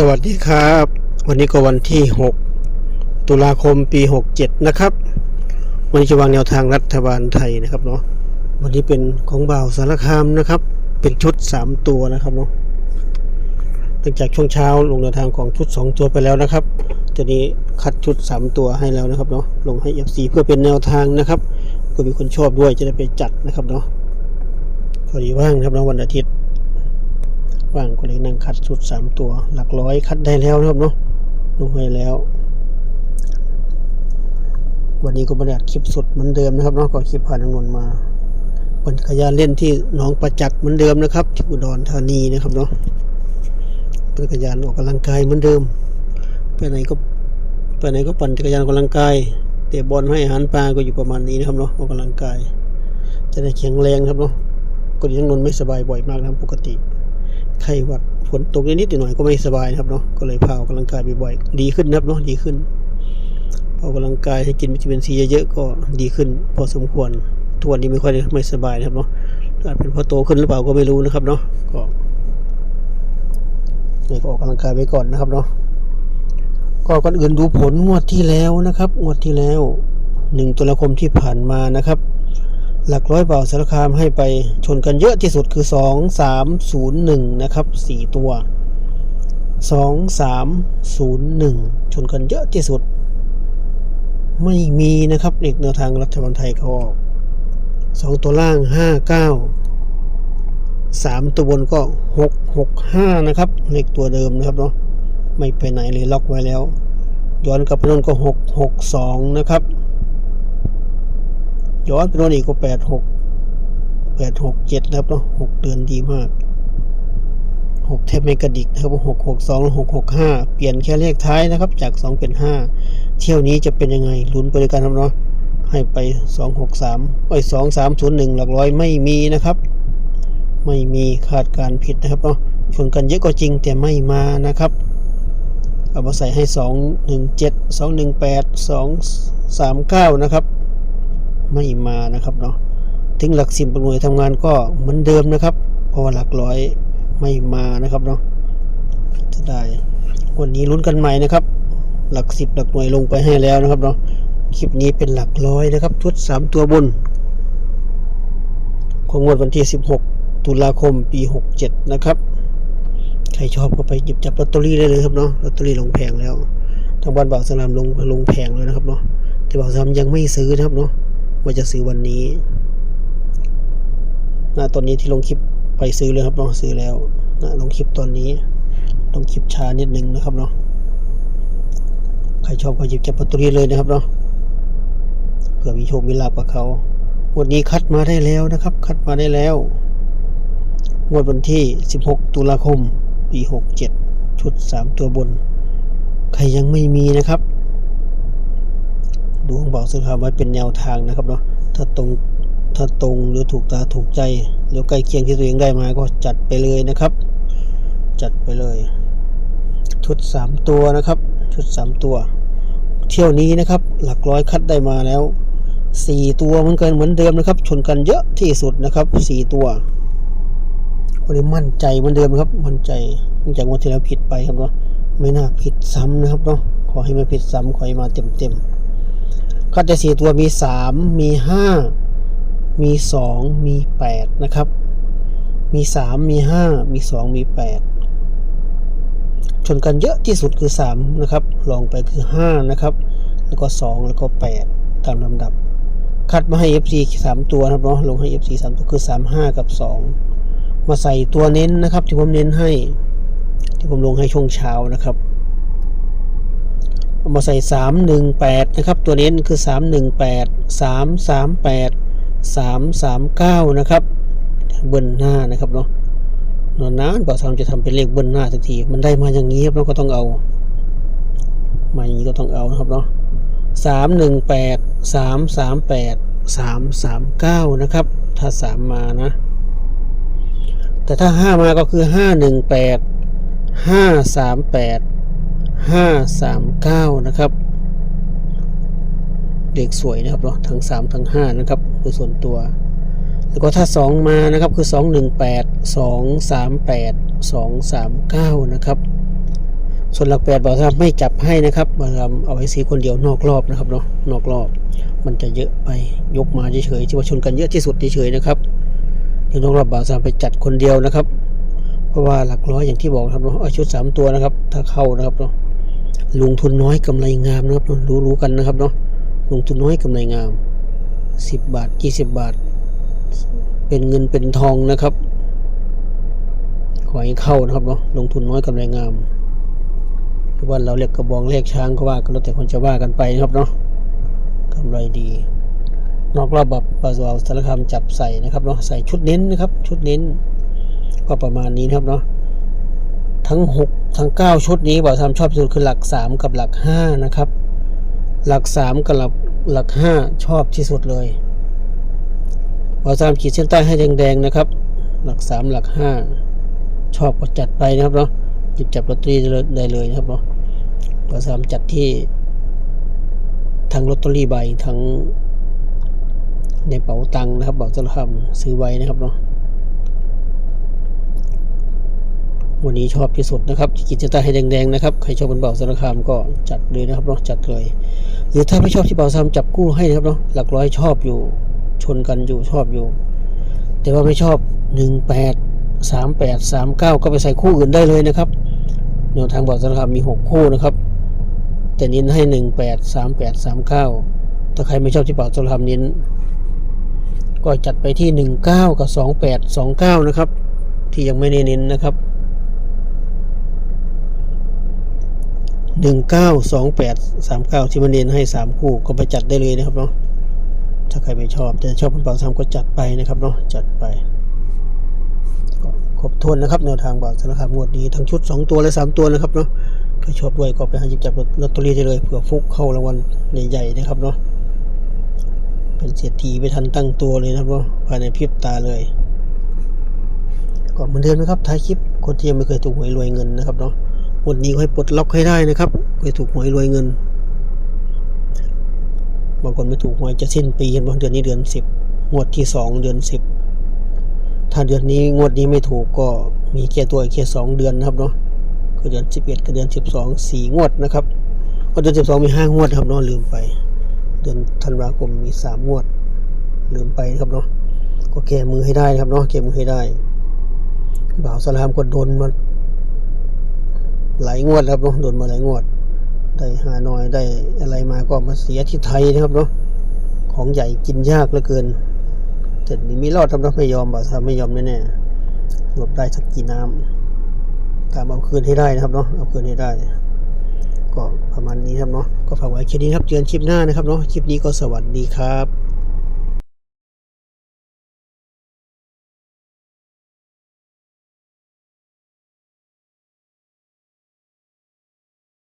สวัสดีครับ วันนี้ก็วันที่ 6 ตุลาคมปี 67 นะครับ วันนี้จะวางแนวทางรัฐบาลไทยนะครับเนาะวันนี้เป็นของบ่าวสารคามนะครับ เป็นชุด 3 ตัวนะครับเนาะหลังจากช่วงเช้าลงแนวทางของชุด 2 ตัวไปแล้วนะครับตอนนี้คัดชุด 3 ตัวให้แล้วนะครับเนาะลงให้ FC เพื่อเป็นแนวทางนะครับเพื่อมีคนชอบด้วยจะได้ไปจัดนะครับเนาะพอดีว่างครับเนาะวันอาทิตย์ ว่างก็เลยนั่งคัดชุดสามตัว หลักร้อยคัดได้แล้วนะครับเนาะลงให้แล้ว วันนี้ก็บรรยากาศคลิปสดเหมือนเดิมนะครับเนาะก็คลิปผ่านงนนมาปั่นจักรยานเล่นที่หนองประจักษ์เหมือนเดิมนะครับ ที่อุดรธานีนะครับเนาะปั่นจักรยานออกกำลังกายเหมือนเดิม ไปไหนก็ไปไหนก็ปั่นจักรยานออกกำลังกายเตะบอลให้อาหารปลาก็อยู่ประมาณนี้นะครับเนาะออกกำลังกาย จะได้แข็งแรงครับเนาะก็ดีทั้งนนไม่สบายบ่อยมากนะปกติ ไข้หวัดฝนตกนิดหน่อยก็ไม่สบายนะครับเนาะก็เลยพาออกกำลังกายบ่อยๆดีขึ้นนะครับเนาะดีขึ้นพออกกำลังกายให้กินวิตามินซีเยอะๆก็ดีขึ้น พอสมควรทุกวันนี้ไม่ค่อยไม่สบายนะครับเนาะอาจเป็นเพราะโตขึ้นหรือเปล่าก็ไม่รู้นะครับเนาะก็นี่ก็ออกกำลังกายไปก่อนนะครับเนาะก็ก่อนอื่นดูผลงวดที่แล้วนะครับงวดที่แล้วหนึ่งตุลาคมที่ผ่านมานะครับ หลักร้อยเบาสารคามให้ไปชนกันเยอะที่สุดคือ 2 3 0 1 นะครับ 4 ตัว 2 3 0 1 ชนกันเยอะที่สุด ไม่มีนะครับเอกแนวทางรัฐบาลไทยเขาออก 2 ตัวล่าง 5 9 3 ตัวบนก็ 6 6 5 นะครับเลขตัวเดิมนะครับเนาะไม่ไปไหนเลยล็อกไว้แล้ว ย้อนกลับไปโน่นก็ 6 6 2 นะครับ ย้อนไปโน่นอีกก็แปดหกแปดหกเจ็ดนะครับเนาะหกเดือนดีมากหกแทบไม่กระดิกนะครับหกหกสองหกหกห้าเปลี่ยนแค่เลขท้ายนะครับ จากสองเป็นห้าเที่ยวนี้จะเป็นยังไงลุ้นไปด้วยกันครับเนาะให้ไปสองหกสามไอ้สองสามศูนย์หนึ่งหลักร้อยไม่มีนะครับ ไม่มีคาดการผิดนะครับเนาะชนกันเยอะก็จริงแต่ไม่มานะครับเอามาใส่ให้สองหนึ่งเจ็ดสองหนึ่งแปดสองสามเก้านะครับ ไม่มานะครับเนาะถึงหลักสิบหน่วยทำงานก็เหมือนเดิมนะครับ เพราะว่าหลักร้อยไม่มานะครับเนาะจะได้วันนี้ลุ้นกันใหม่นะครับ หลักสิบหลักหน่วยลงไปให้แล้วนะครับเนาะคลิปนี้เป็นหลักร้อยนะครับ ชุดสามตัวบน ของงวดวันที่ 16 ตุลาคมปี 67 นะครับ ใครชอบก็ไปหยิบจับลอตเตอรี่ได้เลยครับเนาะลอตเตอรี่ลงแพงแล้ว ทางบ้านบ่าวสลามลงลงแพงเลยนะครับเนาะแต่บ่าวสลามยังไม่ซื้อนะครับเนาะ ว่าจะซื้อวันนี้นะตอนนี้ที่ลงคลิปไปซื้อเลยครับเนาะซื้อแล้วนะลงคลิปตอนนี้ ลงคลิปช้านิดนึงนะครับเนาะใครชอบก็หยิบจับลอตตอรี่เลยนะครับเนาะเผื่อมีโชคมีลาภกับเขาวันนี้คัดมาได้แล้วนะครับ คัดมาได้แล้วงวดวันที่ 16 ตุลาคม ปี 67 ชุด 3 ตัวบน ใครยังไม่มีนะครับ ดูของบอกสุดครับไว้เป็นแนวทางนะครับเนาะถ้าตรงถ้าตรงหรือถูกตาถูกใจหรือใกล้เคียงที่ตัวเองได้มาก็จัดไปเลยนะครับ จัดไปเลยชุด 3 ตัวนะครับชุด 3 ตัว เที่ยวนี้นะครับ หลักร้อยคัดได้มาแล้ว 4 ตัวเหมือนกันเหมือนเดิมนะครับ ชนกันเยอะที่สุดนะครับ 4 ตัววันนี้มั่นใจเหมือนเดิมครับ มั่นใจเนื่องจากวันที่แล้วผิดไปครับเนาะไม่น่าผิดซ้ำนะครับเนาะขอให้ไม่ผิดซ้ำขอให้มาเต็มๆ ก็จะสี่ตัวมีสามมีห้ามีสองมีแปดนะครับ มีสามมีห้ามีสองมีแปดชนกันเยอะที่สุดคือสามนะครับลองไปคือห้านะครับ แล้วก็สองแล้วก็แปดตามลำดับ คัดมาให้ FC สามตัวนะครับเนาะลงให้ FC สามตัวคือสามห้ากับสองมาใส่ตัวเน้นนะครับ ที่ผมเน้นให้ ที่ผมลงให้ช่วงเช้านะครับ เมาใส่ 318 นะครับ ตัวเน้นคือ 318 338 339 นะครับ เบิ้ลหน้านะครับเนาะนอนๆานาอสามจะทำเป็นเลขเบิ้ลหน้าสักที มันได้มาอย่างนี้ครับเราก็ต้องเอา มาอย่างนี้ก็ต้องเอานะครับเนาะสามหนึ่งแปดสามสามแปดสามสามเก้านะครับ ถ้าสามมานะ แต่ถ้าห้ามาก็คือห้าหนึ่งแปดห้าสามแปด 539 นะครับ เด็กสวยนะครับเนาะทั้ง 3 ทั้ง 5 นะครับโดยส่วนตัว แล้วก็ถ้า 2 มานะครับคือ 218 238 239 นะครับส่วนหลักแปดบอกว่าไม่จับให้นะครับบาลำเอาไว้สีคนเดียวนอกรอบนะครับเนาะนอกรอบ มันจะเยอะไปยกมาเฉยๆที่ว่าชนกันเยอะที่สุดเฉยๆนะครับเดี๋ยวนอกรอบบอกวสามไปจัดคนเดียวนะครับ เพราะว่าหลักร้อยอย่างที่บอกครับเนาะเอาชุดสามตัวนะครับ ถ้าเข้านะครับเนาะ ลงทุนน้อยกำไรงามนะครับเนาะรู้ๆกันนะครับเนาะลงทุนน้อยกำไรงามสิบบาทยี่สิบบาท เป็นเงินเป็นทองนะครับ ขอให้เข้านะครับเนาะลงทุนน้อยกำไรงามหรือว่าเราเรียกกระบองเลขช้างก็ว่ากันแล้วแต่คนจะว่ากันไปนะครับเนาะกำไรดี นอกรอบแบบปะวาสารคามจับใส่นะครับเนาะใส่ชุดเน้นนะครับ ชุดเน้น ก็ประมาณนี้นะครับเนาะ ทั้งหกทั้งเก้าชุดนี้บ่าวทำชอบที่สุดคือหลักสามกับหลักห้านะครับ หลักสามกับหลักหลักห้าชอบที่สุดเลยบ่าวทำขีดเส้นใต้ให้แดงๆนะครับ หลักสามหลักห้าชอบก็จัดไปนะครับเนาะหยิบจับลอตเตอรี่ได้เลยนะครับเนาะบ่าวทำจัดที่ทั้งลอตเตอรี่ใบทั้งในเป๋าตังค์นะครับบอกจะทำซื้อไว้นะครับเนาะ วันนี้ชอบที่สุดนะครับกิจตาให้แดงๆนะครับใครชอบบนเบาสารคามก็จัดเลยนะครับเนาะจัดเลย หรือถ้าไม่ชอบที่เบาซามจับกู้ให้นะครับเนาะหลักร้อยชอบอยู่ชนกันอยู่ชอบอยู่ แต่ว่าไม่ชอบหนึ่งแปดสามแปดสามเก้าก็ไปใส่คู่อื่นได้เลยนะครับแนวทางเบาสารคามมีหกคู่นะครับ แต่เน้นให้หนึ่งแปดสามแปดสามเก้าถ้าใครไม่ชอบที่เบาสารคามเน้นก็จัดไปที่หนึ่งเก้ากับสองแปดสองเก้านะครับ ที่ยังไม่ได้เน้นนะครับ หนึ่งเก้าสองแปดสามเก้าที่มันเน้นให้สามคู่ก็ไปจัดได้เลยนะครับเนาะถ้าใครไม่ชอบแต่ชอบเป็นเป่าซ้ำก็จัดไปนะครับเนาะจัดไปก็ครบถ้วนนะครับแนวทางบอกสารคามงวดนี้ทั้งชุดสองตัวและสามตัวนะครับเนาะใครชอบด้วยก็ไปหาหยิบจับลอตเตอรี่ได้เลยเผื่อฟุกเข้ารางวัลใหญ่ๆนะครับเนาะเป็นเศรษฐีไม่ทันตั้งตัวเลยนะครับว่าภายในพริบตาเลยก็เหมือนเดิมนะครับท้ายคลิปคนที่ยังไม่เคยถูกหวยรวยเงินนะครับเนาะ วันนี้ให้ปลดล็อกให้ได้นะครับเคยถูกหวยรวยเงิน บางคนไม่ถูกหวยจะสิ้นปีเห็นว่าเดือนนี้เดือนสิบงวดที่สองเดือนสิบถ้าเดือนนี้งวดนี้ไม่ถูกก็มีแค่ตัวแค่สองเดือนนะครับเนาะคือเดือนสิบเอ็ดกับเดือนสิบสองสี่งวดนะครับเพราะเดือนสิบสองมีห้างวดครับเนาะลืมไป เดือนธันวาคมมีสามงวด ลืมไปนะครับเนาะก็แก้มือให้ได้นะครับเนาะแก้มือให้ได้บ่าวสลามก็โดนมา หลายงวดแล้วครับเนาะโดนมาหลายงวด ได้หาน้อยได้อะไรมาก็มาเสียที่ไทยนะครับเนาะของใหญ่กินยากเหลือเกินแต่นี่มีรอดทำนะไม่ยอมบ่าวสลาไม่ยอมแน่ๆหลบได้สักกี่น้ำตามเอาคืนให้ได้นะครับเนาะเอาคืนให้ได้ ก็ประมาณนี้ครับเนาะก็ฝากไว้คลิปนี้ครับเจอกันคลิปหน้านะครับเนาะคลิปนี้ก็สวัสดีครับ